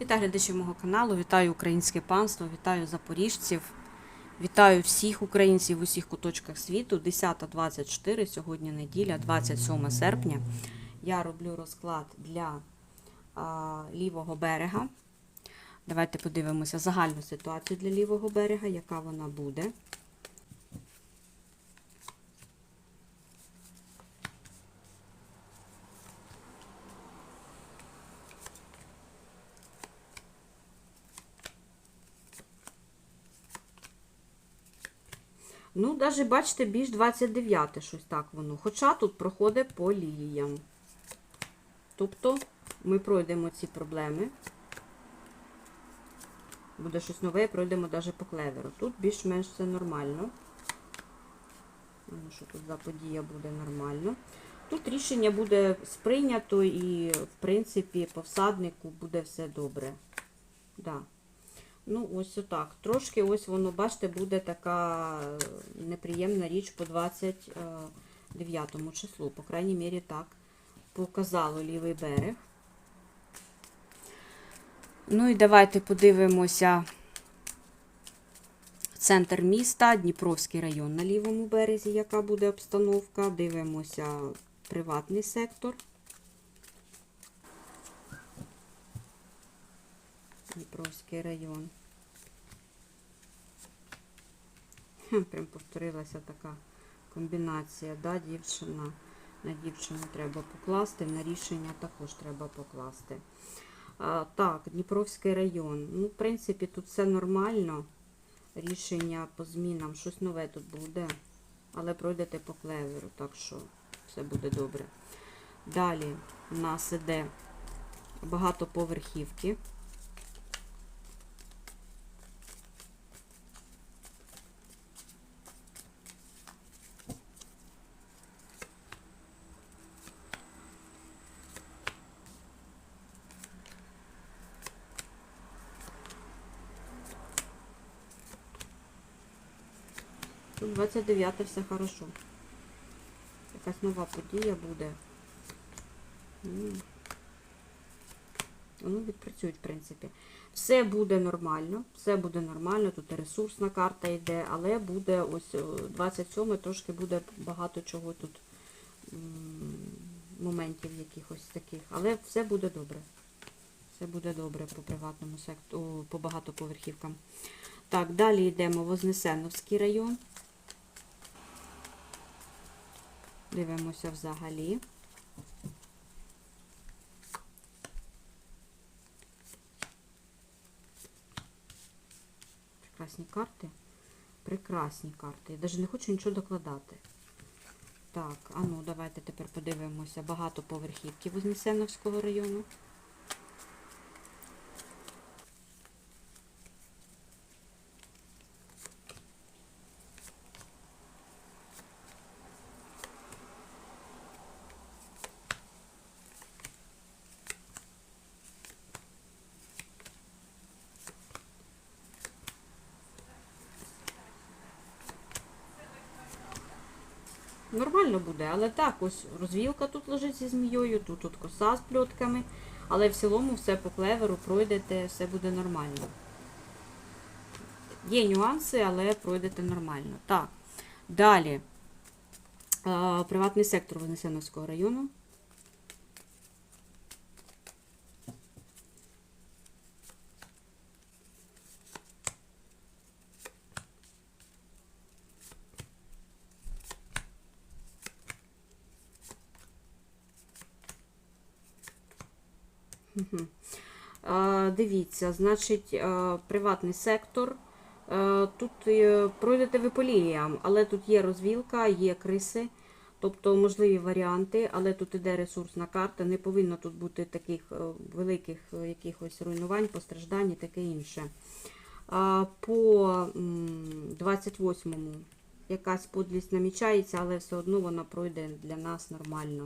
Вітаю глядачів мого каналу, вітаю українське панство, вітаю запоріжців, вітаю всіх українців в усіх куточках світу. 10.24, сьогодні неділя, 27 серпня. Я роблю розклад для а, лівого берега. Давайте подивимося загальну ситуацію для лівого берега, яка вона буде. Ну, навіть, бачите, більш 29 щось так воно. Хоча тут проходить по лініям. Тобто ми пройдемо ці проблеми. Буде щось нове, пройдемо навіть по клеверу. Тут більш-менш все нормально. Ну, що тут за подія буде нормально. Тут рішення буде сприйнято і, в принципі, по всаднику буде все добре. Да. Ну, ось отак. Трошки ось воно, бачите, буде така е, неприємна річ по 29 числу. По крайній мірі, так показало лівий берег. Ну і давайте подивимося центр міста, Дніпровський район на лівому березі, яка буде обстановка. Дивимося приватний сектор. Дніпровський район. Прям повторилася така комбінація, да, дівчина. На дівчину треба покласти, на рішення також треба покласти. А, так, Дніпровський район. Ну, в принципі, тут все нормально. Рішення по змінам, щось нове тут буде. Але пройдете по клеверу, так що все буде добре. Далі у нас іде багатоповерхівки. Тут 29 все хорошо. Якась нова подія буде. Ну, відпрацюють, в принципі. Все буде нормально, все буде нормально, тут ресурсна карта йде, але буде ось о, 27 трошки буде багато чого тут моментів якихось таких. Але все буде добре. Все буде добре по приватному сектору, по багатоповерхівкам. Так, далі йдемо Вознесеновський район. Дивимося взагалі. Прекрасні карти. Прекрасні карти. Я навіть не хочу нічого докладати. Так, а ну давайте тепер подивимося багато поверхівки Вознесеновського району. Нормально буде, але так, ось розвілка тут лежить зі змією, тут от коса з пльотками, але в цілому все по клеверу пройдете, все буде нормально. Є нюанси, але пройдете нормально. Так, далі. Приватний сектор Вознесеновського району. Дивіться, значить, е, приватний сектор. Е, Тут е, пройдете ви по лініям, але тут є розвілка, є криси, тобто можливі варіанти, але тут іде ресурсна карта. Не повинно тут бути таких великих якихось руйнувань, постраждань і таке інше. По 28-му якась подлість намічається, але все одно вона пройде для нас нормально.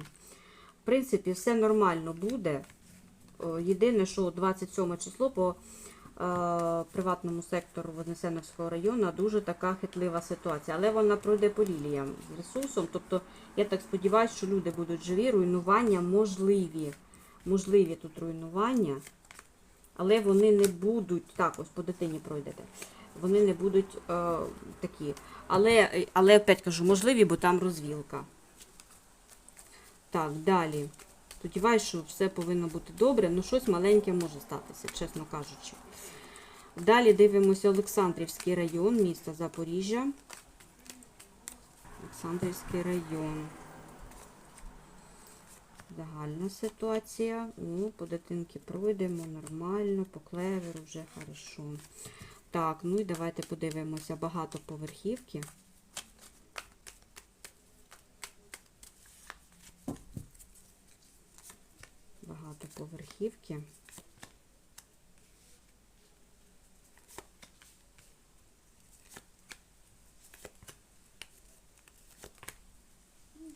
В принципі, все нормально буде. О, Єдине, що 27 число по е, приватному сектору Вознесеновського району дуже така хитлива ситуація. Але вона пройде по ліліям з ресурсом. Тобто, я так сподіваюся, що люди будуть живі, руйнування можливі. Можливі тут руйнування. але вони не будуть, так, ось по дитині пройдете. Вони не будуть е, такі. Але, але опять кажу, можливі, бо там розвілка. Так, далі. Сподіваюсь, що все повинно бути добре, ну щось маленьке може статися, чесно кажучи. Далі дивимося Олександрівський район, місто Запоріжжя. Олександрівський район. Загальна ситуація. Ну, по дитинки пройдемо нормально, по клеверу вже хорошо. Так, ну і давайте подивимося багатоповерхівки. Багатоповерхівки.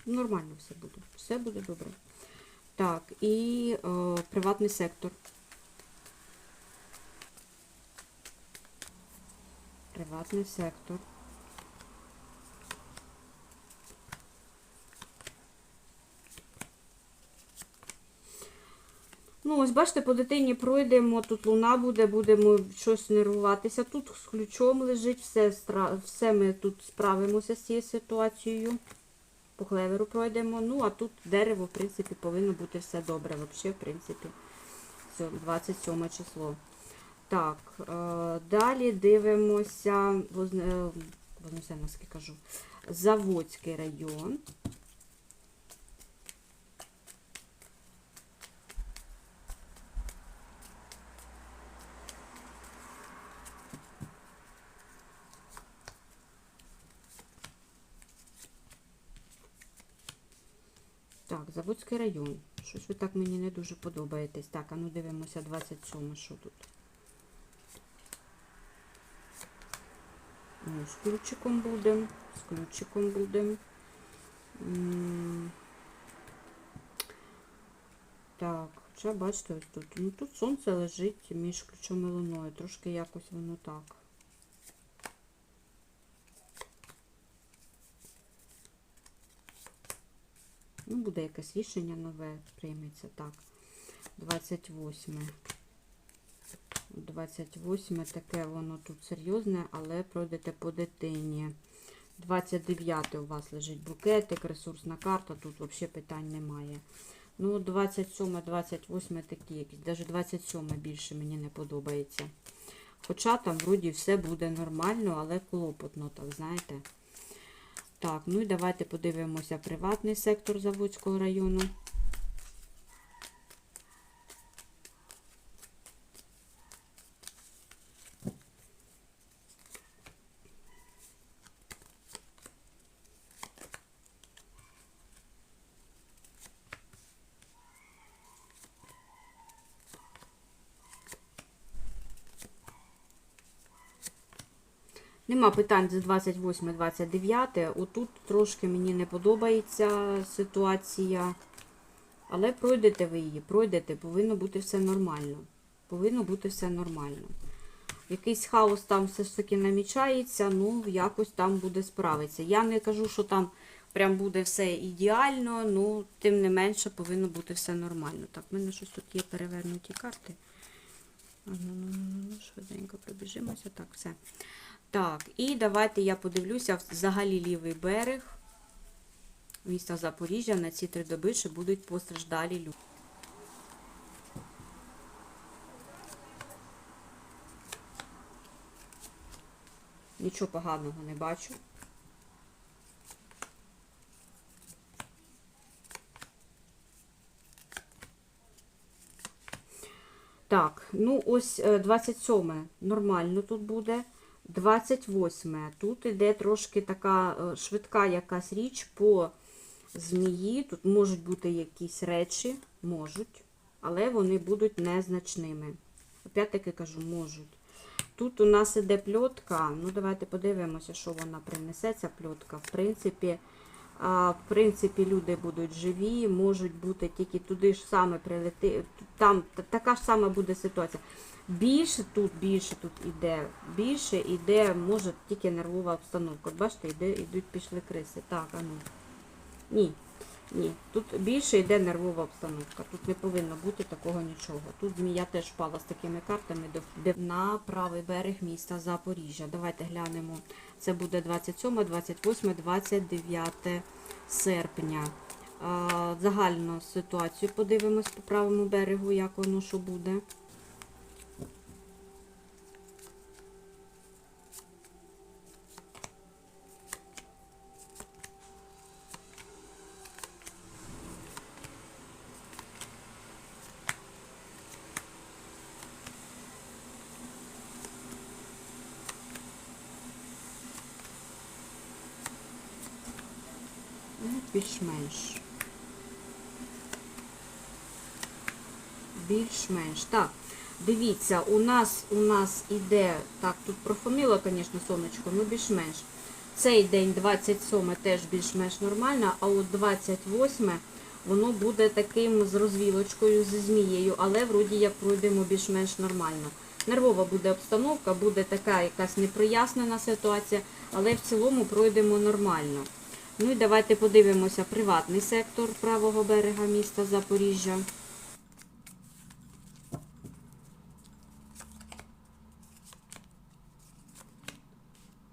Нормально все буде. Все буде добре. Так, і е, приватний сектор. Приватний сектор. Ну, ось бачите, по дитині пройдемо, тут луна буде, будемо щось нервуватися. Тут з ключом лежить, все, все ми тут справимося з цією ситуацією. По клеверу пройдемо. Ну, а тут дерево, в принципі, повинно бути все добре. Взагалі, в принципі, 27 число. Так, е, далі дивимося, Возне- е, кажу, Заводський район. Заводський район. Щось ви так мені не дуже подобаєтесь. Так, а ну дивимося 27, що тут. Ну, з ключиком будемо, з ключиком будемо. Так, хоча бачите, ось тут. Ну тут сонце лежить між ключом і луною. Трошки якось воно так. Буде якесь рішення нове, прийметься так. 28. 28 таке воно тут серйозне, але пройдете по дитині. 29 у вас лежить букетик, ресурсна карта, тут взагалі питань немає. Ну, 27, 28 такі якісь, навіть 27 більше мені не подобається. Хоча там вроді все буде нормально, але клопотно, так, знаєте. Так, ну і давайте подивимося приватний сектор Заводського району. Нема питань з 28-29. Отут трошки мені не подобається ситуація. Але пройдете ви її, пройдете, повинно бути все нормально. Повинно бути все нормально. Якийсь хаос там все ж таки намічається, ну якось там буде справитися. Я не кажу, що там прям буде все ідеально, ну тим не менше повинно бути все нормально. Так, в мене щось тут є перевернуті карти. Ну, ну, ну, швиденько пробіжимося. Так, все. Так, і давайте я подивлюся взагалі лівий берег міста Запоріжжя на ці три доби, що будуть постраждалі люди. Нічого поганого не бачу. Так, ну ось е, 27 нормально тут буде. 28 тут іде трошки така е, швидка якась річ по змії. Тут можуть бути якісь речі, можуть, але вони будуть незначними. Опять-таки кажу, можуть. Тут у нас іде пльотка. Ну, давайте подивимося, що вона принесе, ця пльотка. В принципі, в принципі, люди будуть живі, можуть бути тільки туди ж саме прилети. Там така ж сама буде ситуація. Більше тут, більше тут іде, більше іде, може тільки нервова обстановка. Бачите, іде, йдуть пішли криси. Так, а ну. Ні. Ні, тут більше йде нервова обстановка. Тут не повинно бути такого нічого. Тут змія теж впала з такими картами де- на правий берег міста Запоріжжя. Давайте глянемо. Це буде 27, 28, 29 серпня. Загальну ситуацію подивимось по правому берегу, як воно що буде. Більш-менш. Більш-менш. Так, дивіться, у нас у нас іде, так, тут профонило, звісно, сонечко, ну більш-менш. Цей день 27 теж більш-менш нормально, а от 28 воно буде таким з розвілочкою, зі змією, але вроді як пройдемо більш-менш нормально. Нервова буде обстановка, буде така якась непрояснена ситуація, але в цілому пройдемо нормально. Ну і давайте подивимося приватний сектор правого берега міста Запоріжжя.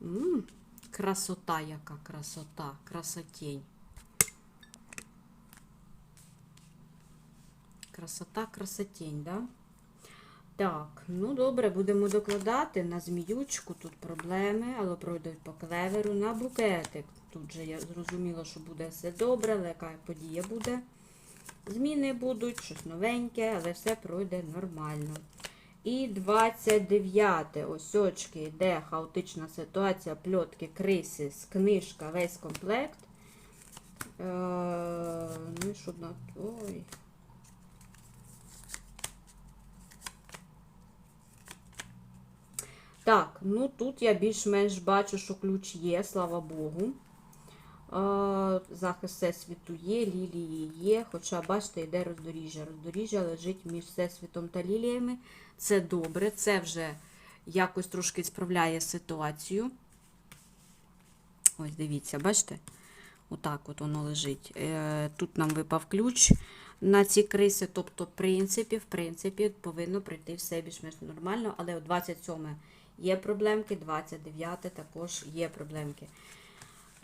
М, красота яка, красота, красотень. Красота, красотень, да? Так, ну добре, будемо докладати на зміючку, тут проблеми, але пройдуть по клеверу на букетик. Тут же я зрозуміла, що буде все добре, яка подія буде. Зміни будуть, щось новеньке, але все пройде нормально. І 29 ось очки йде хаотична ситуація, пльотки, криси, книжка, весь комплект. Е, ну що на. Ой. Так, ну тут я більш-менш бачу, що ключ є, слава Богу. Захист Всесвіту є, лілії є. Хоча, бачите, йде роздоріжжя. Роздоріжжя лежить між Всесвітом та ліліями. Це добре, це вже якось трошки справляє ситуацію. Ось дивіться, бачите? Отак от воно лежить. Е, Тут нам випав ключ на ці криси. Тобто, в принципі, в принципі, повинно прийти все більш-менш нормально, але о 27 є проблемки, 29 також є проблемки.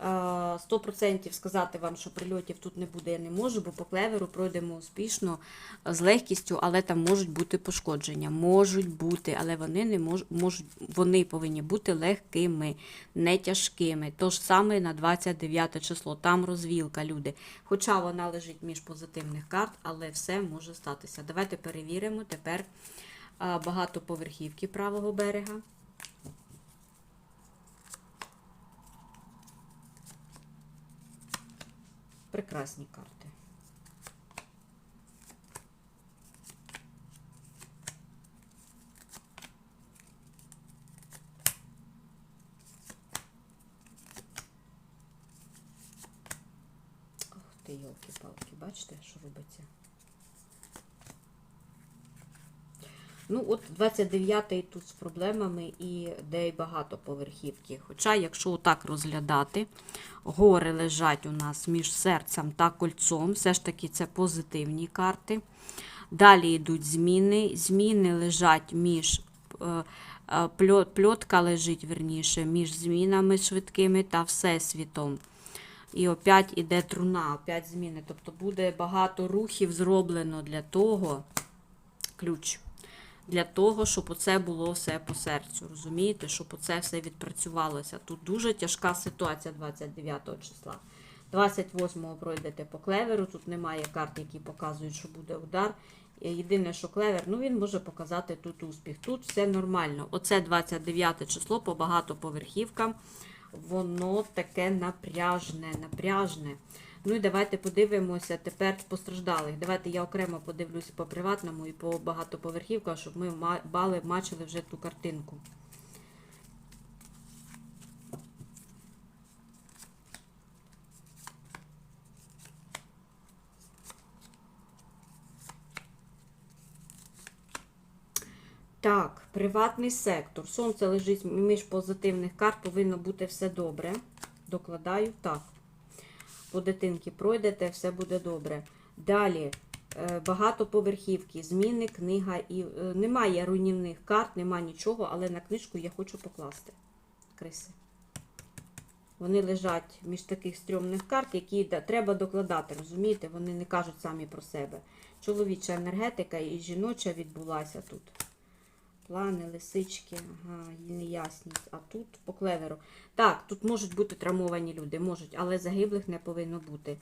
Е, 100% сказати вам, що прильотів тут не буде, я не можу, бо по клеверу пройдемо успішно з легкістю, але там можуть бути пошкодження. Можуть бути, але вони не мож, можуть, вони повинні бути легкими, не тяжкими. Тож саме на 29 число, там розвілка, люди. Хоча вона лежить між позитивних карт, але все може статися. Давайте перевіримо тепер багатоповерхівки правого берега. Прекрасні карти. Ох ти, йолки-палки, бачите, що робиться? Ну, от 29-й тут з проблемами і де й багато поверхівки. Хоча, якщо отак розглядати, гори лежать у нас між серцем та кольцом, все ж таки це позитивні карти. Далі йдуть зміни. Зміни лежать між е, е, пльо- пльотка лежить верніше, між змінами швидкими та всесвітом. І опять іде труна, опять зміни. Тобто буде багато рухів зроблено для того, ключ, для того, щоб оце було все по серцю. Розумієте, щоб оце все відпрацювалося. Тут дуже тяжка ситуація 29 числа. 28-го пройдете по клеверу, тут немає карт, які показують, що буде удар. Е, Єдине, що клевер, ну він може показати тут успіх. Тут все нормально. Оце 29 число по багатоповерхівкам. Воно таке напряжне, напряжне. Ну і давайте подивимося тепер постраждалих. Давайте я окремо подивлюся по приватному і по багатоповерхівкам, щоб ми бали бачили вже ту картинку. Так, приватний сектор. Сонце лежить між позитивних карт, повинно бути все добре. Докладаю так. По дитинки пройдете, все буде добре. Далі е, багатоповерхівки, зміни, книга і е, немає руйнівних карт, немає нічого, але на книжку я хочу покласти криси. Вони лежать між таких стрьомних карт, які треба докладати, розумієте? Вони не кажуть самі про себе. Чоловіча енергетика і жіноча відбулася тут. Плани, лисички, ага, неясність. А тут по клеверу. Так, тут можуть бути травмовані люди, можуть, але загиблих не повинно бути.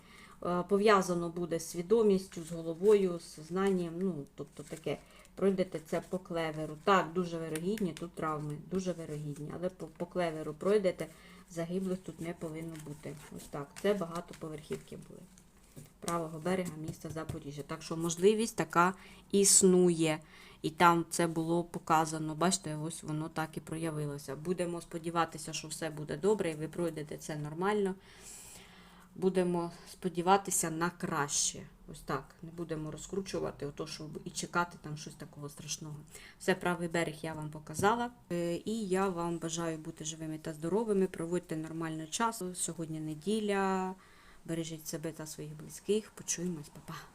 Е, Пов'язано буде з свідомістю, з головою, з знанням, ну, тобто таке. Пройдете це по клеверу. Так, дуже вирогідні, тут травми, дуже вирогідні, але по, по клеверу пройдете, загиблих тут не повинно бути. Ось так. Це багатоповерхівки були. Правого берега міста Запоріжжя. Так що можливість така існує. І там це було показано. Бачите, ось воно так і проявилося. Будемо сподіватися, що все буде добре, і ви пройдете це нормально. Будемо сподіватися на краще. Ось так. Не будемо розкручувати, ото, щоб і чекати там щось такого страшного. Все, правий берег я вам показала. Е, І я вам бажаю бути живими та здоровими. Проводьте нормально час. Сьогодні неділя. Бережіть себе та своїх близьких. Почуємось, Па-па.